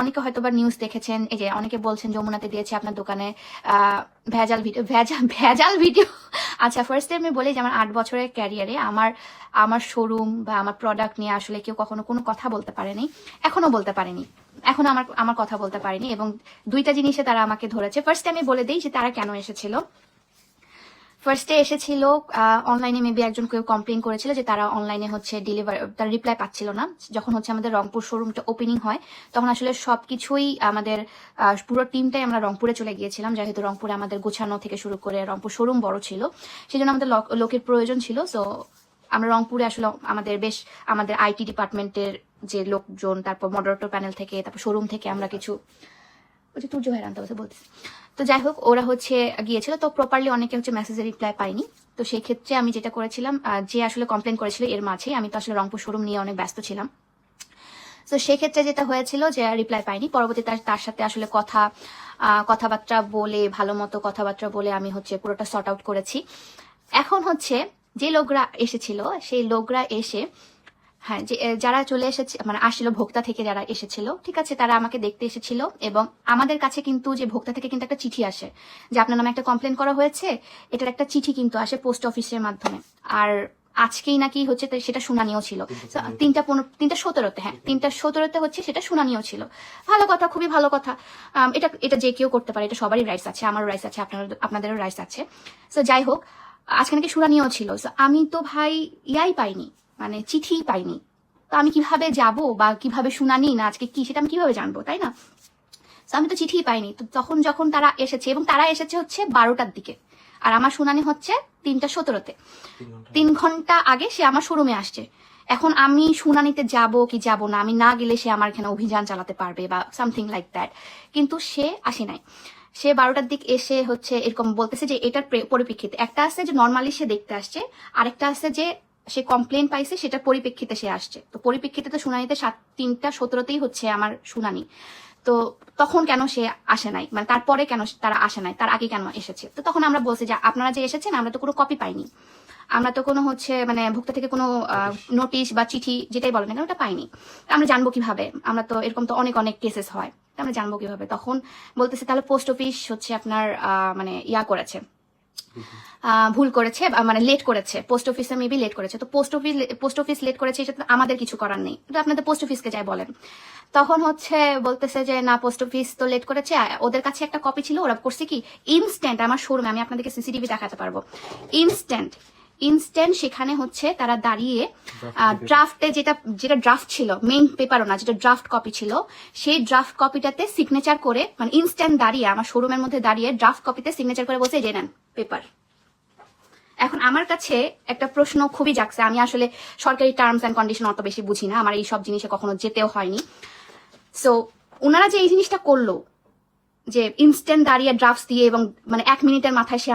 অনেকে হয়তো বা নিউজ দেখেছেন, এই যে অনেকে বলছেন যমুনাতে দিয়েছে আপনার দোকানে ভেজাল ভিডিও, ভেজাল ভেজাল ভিডিও। আচ্ছা ফার্স্টে আমি বলি যে আমার আট বছরের ক্যারিয়ারে আমার আমার শোরুম বা আমার প্রোডাক্ট নিয়ে আসলে কেউ কখনো কোনো কথা বলতে পারেনি, এখনও বলতে পারেনি। এখনও আমার আমার কথা বলতে পারেনি এবং দুইটা জিনিসে তারা আমাকে ধরেছে। ফার্স্টে আমি বলে দিই যে তারা কেন এসেছিল। ফার্স্টে এসেছিল অনলাইনে মেবি একজন কেউ কমপ্লেন করেছিল যে তারা অনলাইনে হচ্ছে ডেলিভারি তার রিপ্লাই পাচ্ছিল না। যখন হচ্ছে আমাদের রংপুর শোরুমটা ওপেনিং হয়, তখন আসলে সব কিছুই আমাদের পুরো টিমটাই আমরা রংপুরে চলে গিয়েছিলাম, যেহেতু রংপুরে আমাদের গোছানো থেকে শুরু করে রংপুর শোরুম বড় ছিল। সেই জন্য আমাদের লোক- লোকের প্রয়োজন ছিল। সো আমরা রংপুরে আসলে আমাদের বেশ, আমাদের আইটি ডিপার্টমেন্টের যে লোকজন, তারপর মডারেটর প্যানেল থেকে, তারপর শোরুম থেকে আমরা কিছু ওই যে তুর্য হয়রান তো বলতেছি তো যাই হোক, ওরা হচ্ছে গিয়েছিল, তো প্রপারলি অনেকে হচ্ছে মেসেজের রিপ্লাই পাইনি তো সেই ক্ষেত্রে আমি যেটা করেছিলাম যে আসলে কমপ্লেন করেছিল এর মাঝে, আমি তো আসলে রংপুর শোরুম নিয়ে অনেক ব্যস্ত ছিলাম। তো সেক্ষেত্রে যেটা হয়েছিল যে রিপ্লাই পাইনি পরবর্তী তার সাথে আসলে কথা কথাবার্তা বলে, ভালো মতো কথাবার্তা বলে আমি হচ্ছে পুরোটা সর্ট আউট করেছি। এখন হচ্ছে যে লোকরা এসেছিল, সেই লোকরা এসে হ্যাঁ যে যারা চলে এসেছে মানে আসছিল ভোক্তা থেকে যারা এসেছিল ঠিক আছে তারা আমাকে দেখতে এসেছিল এবং আমাদের কাছে কিন্তু যে ভোক্তা থেকে কিন্তু একটা চিঠি আসে যে আপনার নামে একটা কমপ্লেন করা হয়েছে এটার একটা চিঠি কিন্তু আসে পোস্ট অফিসের মাধ্যমে। আর আজকেই নাকি হচ্ছে সেটা শুনানিও ছিল। তিনটা পনেরো। তিনটা সতেরোতে হ্যাঁ তিনটা সতেরোতে হচ্ছে সেটা শুনানিও ছিল। ভালো কথা খুবই ভালো কথা। এটা এটা যে কেউ করতে পারে এটা সবারই রাইটস আছে আমারও রাইটস আছে আপনার আপনাদেরও রাইটস আছে। তো যাই হোক আজকে নাকি শুনানিও ছিল। আমি তো ভাই ইয়াই পাইনি। মানে চিঠি পাইনি। তো আমি কীভাবে যাব বা কীভাবে শুনানি, না আজকে কি, সেটা আমি কীভাবে জানব, তাই না? আমি তো চিঠিই পাইনি। তো তখন যখন তারা এসেছে, এবং তারা এসেছে হচ্ছে বারোটার দিকে, আর আমার শুনানি হচ্ছে তিনটা সতেরোতে। তিন ঘণ্টা আগে সে আমার শোরুমে আসছে। এখন আমি শুনানিতে যাব কি যাব না, আমি না গেলে সে আমার এখানে অভিযান চালাতে পারবে বা সামথিং লাইক দ্যাট কিন্তু সে আসে নাই। সে বারোটার দিক এসে হচ্ছে এরকম বলতেছে যে, এটার পরিপ্রেক্ষিতে। একটা আছে যে নর্মালি সে দেখতে আসছে, আরেকটা আছে যে সে কমপ্লেন পাইছে সেটা পরিপ্রেক্ষিতে সে আসছে। তো পরিপ্রেক্ষিতে তো শুনানিতে সাত তিনটা সতেরোতেই হচ্ছে আমার শুনানি। তো তখন কেন সে আসে নাই? মানে তারপরে কেন তারা আসে নাই? তার আগে কেন এসেছে? তো তখন আমরা বলছি যে আপনারা যে এসেছেন আমরা তো কোনো কপি পাইনি। আমরা তো কোনো হচ্ছে মানে ভোক্তা থেকে কোনো নোটিশ বা চিঠি যেটাই বলেন না কেন ওটা পাইনি। আমরা জানব কীভাবে? আমরা তো এরকম তো অনেক অনেক কেসেস হয়। আমরা জানব কীভাবে? তখন বলতেছে তাহলে পোস্ট অফিস হচ্ছে আপনার মানে ইয়া করেছে। ভুল করেছে মানে লেট করেছে। পোস্ট অফিসে মেবি লেট করেছে। তো post office post office late করেছে এটা আমাদের কিছু করার নেই। তো আপনাদের পোস্ট অফিসকে যাই বলেন। তখন হচ্ছে বলতেছে যে, না পোস্ট অফিস তো লেট করেছে। ওদের কাছে একটা কপি ছিল। ওরা করছে কি? ইনস্ট্যান্ট আমার শোরুমে আমি আপনাদেরকে সিসিটিভি দেখাতে পারব। ইনস্ট্যান্ট ইনস্ট্যান্ট সেখানে হচ্ছে তারা দাঁড়িয়ে ড্রাফটে যেটা যেটা ড্রাফট ছিল মেইন পেপারও না যেটা ড্রাফট কপি ছিল সেই ড্রাফট কপিটাতে সিগনেচার করে মানে ইনস্ট্যান্ট দাঁড়িয়ে আমার শোরুমের মধ্যে দাঁড়িয়ে ড্রাফট কপিতে সিগনেচার করে বসে যে নেন পেপার এখন আমার কাছে একটা প্রশ্ন খুবই জাগছে। আমি আসলে সরকারি টার্মস অ্যান্ড কন্ডিশন অত বেশি বুঝি না আমার এই সব জিনিসে কখনো যেতেও হয়নি। সো ওনারা যে এই জিনিসটা করল যে ইনস্ট্যান্ট দাঁড়িয়ে ড্রাফটস দিয়ে এবং মানে এক মিনিটের মাথায় সে